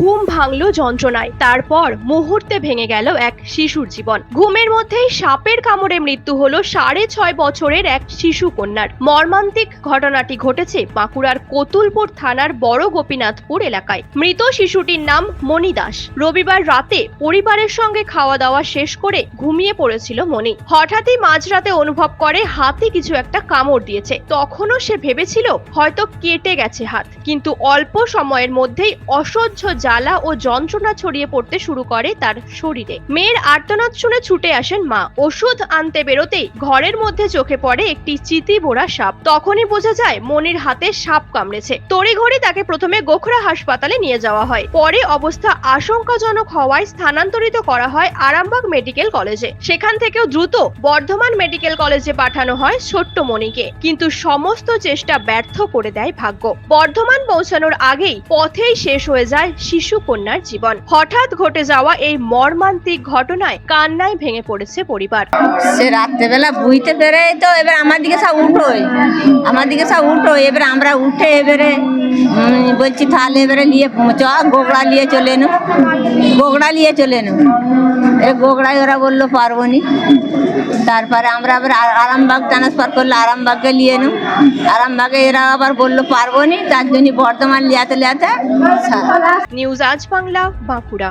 ঘুম ভাঙলো যন্ত্রণায়। তারপর মুহূর্তে ভেঙে গেল এক শিশুর জীবন। ঘুমের মধ্যেই সাপের কামড়ে মৃত্যু হলো সাড়ে ছয় বছরের এক শিশু কন্যার। মর্মান্তিক ঘটনাটি ঘটেছে বাঁকুড়ার কতুলপুর থানার বড় গোপীনাথপুর এলাকায়। মৃত শিশুটির নাম মণি দাস। রবিবার রাতে পরিবারের সঙ্গে খাওয়া দাওয়া শেষ করে ঘুমিয়ে পড়েছিল মণি। হঠাৎই মাঝরাতে অনুভব করে হাতে কিছু একটা কামড় দিয়েছে। তখনও সে ভেবেছিল হয়তো কেটে গেছে হাত। কিন্তু অল্প সময়ের মধ্যেই অসহ্য জ্বালা ও যন্ত্রণা ছড়িয়ে পড়তে শুরু করে তার শরীরে। মেয়ের আর্তনাদ শুনে ছুটে আসেন মা। ওষুধ আনতে বেরোতেই ঘরের মধ্যে চোখে পড়ে একটি চিতি বোড়া সাপ। তখনই বোঝা যায়, মনির হাতে সাপ কামড়েছে। তড়িঘড়ি তাকে প্রথমে গোখরা হাসপাতালে নিয়ে যাওয়া হয়। পরে অবস্থা আশঙ্কাজনক হওয়ায় স্থানান্তরিত করা হয় আরামবাগ মেডিকেল কলেজে। সেখান থেকেও দ্রুত বর্ধমান মেডিকেল কলেজে পাঠানো হয় ছোট্ট মনিকে। কিন্তু সমস্ত চেষ্টা ব্যর্থ করে দেয় ভাগ্য। বর্ধমান পৌঁছানোর আগেই পথেই শেষ হয়ে যায় শিশু কন্যার জীবন। হঠাৎ ঘটে যাওয়া এই মর্মান্তিক ঘটনায় কান্নায় ভেঙে পড়েছে পরিবার। সে রাত্রেবেলা বুঝতে পেরে তো এবার আমার দিকে সব উঠোই আমার দিকে সব উঠো এবারে আমরা উঠে এবারে বলছি তাহলে এবারে নিয়ে, চ গোগড়া নিয়ে চলে এনো। গোগড়া নিয়ে চলে এনো। এ গোগড়ায় ওরা বলল পারব নি। তারপরে আমরা আবার আরামবাগ ট্রান্সফার করল আরামবাগকে নিয়ে এনো। আরামবাগে এরা আবার বলল পারব নি, তার জন্য বর্ধমান লিয়াতে লিয়াতে নিউজ আজ বাংলা, বাঁকুড়া।